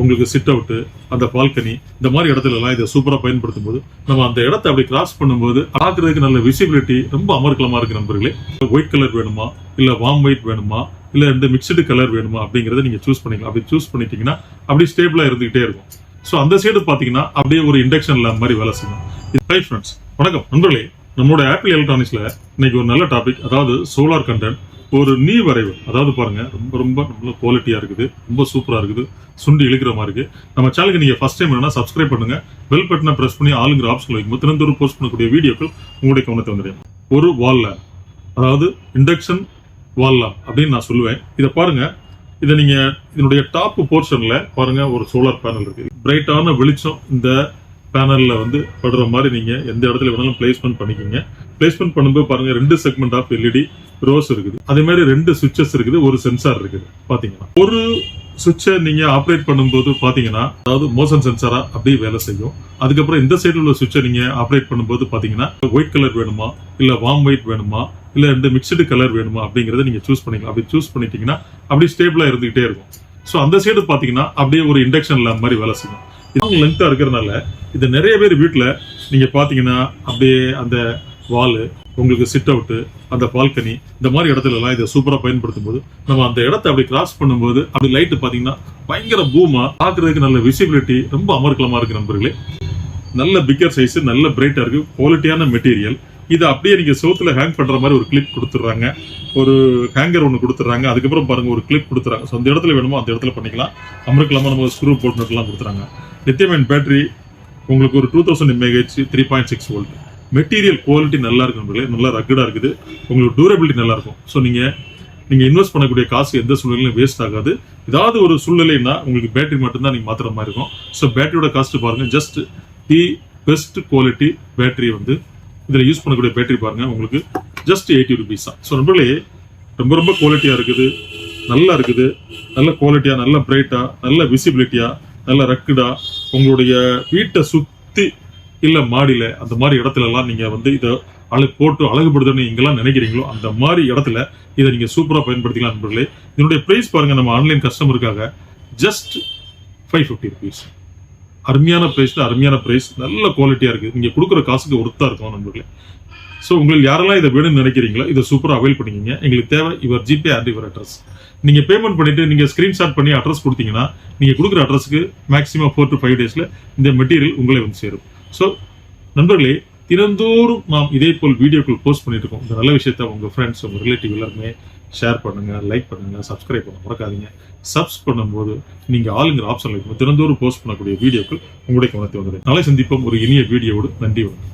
உங்களுக்கு chit out அந்த balcony இந்த மாதிரி இடத்துல எல்லாம் இதை சூப்பரா பயன்படுத்தும் போது நம்ம அந்த இடத்த அப்படி கிராஸ் பண்ணும்போது பார்க்கறதுக்கு நல்ல விசிபிலிட்டி ரொம்ப அமர்க்கலமாக இருக்கு நண்பர்களே. ஒயிட் கலர் வேணுமா? இல்ல வார்ம் ஒயிட் வேணுமா? இல்ல இந்த மிக்சடு கலர் வேணுமா? அப்படிங்கறத நீங்க சூஸ் பண்ணிக்கலாம். அப்படி சூஸ் பண்ணிட்டீங்கன்னா அப்படி ஸ்டேபிளாக இருந்துகிட்டே இருக்கும். ஸோ அந்த சைடு பாத்தீங்கன்னா அப்படியே ஒரு இண்டக்ஷன் லேம்ப் மாதிரி வேலை செய்யும். ஹை ஃப்ரெண்ட்ஸ் வணக்கம். நண்பர்களே நம்மளோட ஆப்பிள் எலக்ட்ரானிக்ஸ்ல இன்னைக்கு ஒரு நல்ல டாபிக் அதாவது சோலார் கண்டென்ட் ஒரு நீ வரைவு அதாவது பாருங்க ரொம்ப ரொம்ப நல்ல குவாலிட்டியா இருக்குது ரொம்ப சூப்பரா இருக்குது சுண்டி இழுக்கிற மாதிரி இருக்கு. நம்ம சேனலுக்கு நீங்க ஃபர்ஸ்ட் டைம் வேணா சப்ஸ்கிரைப் பண்ணுங்க. பெல் பட்டனை பிரஸ் பண்ணி ஆளுங்கிற ஆப்ஷன் வைக்கும் தினந்தோறும் போஸ்ட் பண்ணக்கூடிய வீடியோக்கள் உங்களுடைய கவனத்தை வந்துடும். ஒரு வால்ல அதாவது இண்டக்ஷன் வால் அப்படின்னு நான் சொல்லுவேன். இதை பாருங்க. இதை நீங்க இதனுடைய டாப் போர்ஷன்ல பாருங்க ஒரு சோலார் பேனல் இருக்கு. பிரைட்டான வெளிச்சம் இந்த பேனல்ல வந்து படுற மாதிரி நீங்க எந்த இடத்துல வேணாலும் பிளேஸ்மெண்ட் பண்ணிக்கிங்க. பிளேஸ்மெண்ட் பண்ணும்போது பாருங்க ரெண்டு செக்மெண்ட் ஆஃப் எல்இடி ரோஸ் இருக்குது. அதே மாதிரி ரெண்டு சுவிட்சஸ் இருக்குது ஒரு சென்சார் இருக்குது பாத்தீங்கன்னா. ஒரு சுவிட்சை நீங்க ஆப்ரேட் பண்ணும்போது பாத்தீங்கன்னா அதாவது மோஷன் சென்சாரா அப்படியே வேலை செய்யும். அதுக்கப்புறம் இந்த சைடுல உள்ள சுவிட்சை நீங்க ஆப்ரேட் பண்ணும்போது பாத்தீங்கன்னா ஒயிட் கலர் வேணுமா? இல்ல வார்ம் ஒயிட் வேணுமா? இல்ல ரெண்டு மிக்சடு கலர் வேணுமா? அப்படிங்கறத நீங்க சூஸ் பண்ணிக்கலாம். அப்படி சூஸ் பண்ணிட்டீங்கன்னா அப்படியே ஸ்டேபிளா இருந்துகிட்டே இருக்கும். ஸோ அந்த சைடு பாத்தீங்கன்னா அப்படியே ஒரு இண்டக்ஷன் லேம்ப் மாதிரி வேலை செய்யும். இது லென்த்தா இருக்கிறதுனால இது நிறைய பேர் வீட்டில் நீங்க பாத்தீங்கன்னா அப்படியே அந்த வால் உங்களுக்கு சிட் அவுட்டு அந்த பால்கனி இந்த மாதிரி இடத்துல எல்லாம் இதை சூப்பரா பயன்படுத்தும் போது நம்ம அந்த இடத்த அப்படி கிராஸ் பண்ணும்போது அப்படி லைட்டு பார்த்தீங்கன்னா பயங்கர பூமா பார்க்குறதுக்கு நல்ல விசிபிலிட்டி ரொம்ப அமர்க்கலமாக இருக்கு நண்பர்களே. நல்ல பிக்கர் சைஸ் நல்ல பிரைட்டாக இருக்கு குவாலிட்டியான மெட்டீரியல் இதை அப்படியே நீங்கள் சோத்தில் ஹேங் பண்ணுற மாதிரி ஒரு கிளிப் கொடுத்துட்றாங்க. ஒரு ஹேங்கர் ஒன்று கொடுத்துட்றாங்க. அதுக்கப்புறம் பாருங்க ஒரு கிளிப் கொடுத்துறாங்க ஸோ அந்த இடத்துல வேணுமோ அந்த இடத்துல பண்ணிக்கலாம். அமர்க்கலமாக நம்ம ஸ்க்ரூ போட்டுலாம் கொடுத்துறாங்க லித்தியம் பேட்டரி உங்களுக்கு ஒரு two thousand mAh three point six volt material quality நல்லா இருக்கு நம்மளே நல்லா ரக்கடா இருக்குது. உங்களுக்கு டூரபிலிட்டி நல்லா இருக்கும். ஸோ நீங்க நீங்க இன்வெஸ்ட் பண்ணக்கூடிய காசு எந்த சூழ்நிலையும் வேஸ்ட் ஆகாது. ஏதாவது ஒரு சூழ்நிலைன்னா உங்களுக்கு பேட்டரி மட்டும்தான் நீங்க மாத்திர மாதிரி இருக்கும். ஸோ பேட்டரியோட காஸ்ட் பாருங்க. Just the best quality battery வந்து இதில் யூஸ் பண்ணக்கூடிய பேட்டரி பாருங்க. உங்களுக்கு ஜஸ்ட் எயிட்டி ருபீஸ் தான். ஸோ நம்மளே ரொம்ப ரொம்ப குவாலிட்டியா இருக்குது. நல்லா இருக்குது. நல்ல குவாலிட்டியா நல்ல பிரைட்டா நல்ல விசிபிலிட்டியா நல்ல ரக்குடா உங்களுடைய வீட்டை சுத்தி இல்லை மாடியில் அந்த மாதிரி இடத்துல எல்லாம் வந்து இதை அழகு போட்டு அழகுபடுத்தணும்னு நீங்களாம் நினைக்கிறீங்களோ அந்த மாதிரி இடத்துல இதை நீங்கள் சூப்பராக பயன்படுத்திக்கலாம் நண்பர்களே. இதனுடைய ப்ரைஸ் பாருங்க நம்ம ஆன்லைன் கஸ்டமருக்காக ஜஸ்ட் ஃபைவ் ஃபிஃப்டி ருபீஸ் அருமையான பிரைஸ்ல அருமையான ப்ரைஸ் நல்ல குவாலிட்டியாக இருக்கு. நீங்கள் கொடுக்குற காசுக்கு ஒருத்தா இருக்கும் நண்பர்களே. ஸோ உங்களுக்கு யாரெல்லாம் இதை வேணும்னு நினைக்கிறீங்களோ இதை சூப்பராக அவைல் பண்ணிக்கிங்க. எங்களுக்கு தேவை இவர் ஜிபே அண்ட் இவர் அட்ரஸ் நீங்கள் பேமெண்ட் பண்ணிட்டு நீங்கள் ஸ்க்ரீன்ஷாட் பண்ணி அட்ரஸ் கொடுத்தீங்கன்னா நீங்கள் கொடுக்குற அட்ரஸ்க்கு மேக்ஸிமம் ஃபோர் டு ஃபைவ் டேஸில் இந்த மெட்டீரியல் உங்களை வந்து சேரும். ஸோ நண்பர்களே தினந்தோறும் நாம் இதே போல் வீடியோக்கள் போஸ்ட் பண்ணிட்டு இருக்கோம் இந்த நல்ல விஷயத்த உங்க ஃப்ரெண்ட்ஸ் உங்க ரிலேட்டிவ் எல்லாருமே ஷேர் பண்ணுங்க லைக் பண்ணுங்க சப்ஸ்கிரைப் பண்ண மறக்காதீங்க. சப்ஸ் பண்ணும்போது நீங்க ஆளுங்கிற ஆப்ஷன் இருக்கும் தினந்தோறும் போஸ்ட் பண்ணக்கூடிய வீடியோக்கள் உங்களுடைய கவனத்தை வந்துடும். நாளை சந்திப்போம். ஒரு இனிய வீடியோவோடு நன்றி வணக்கம்.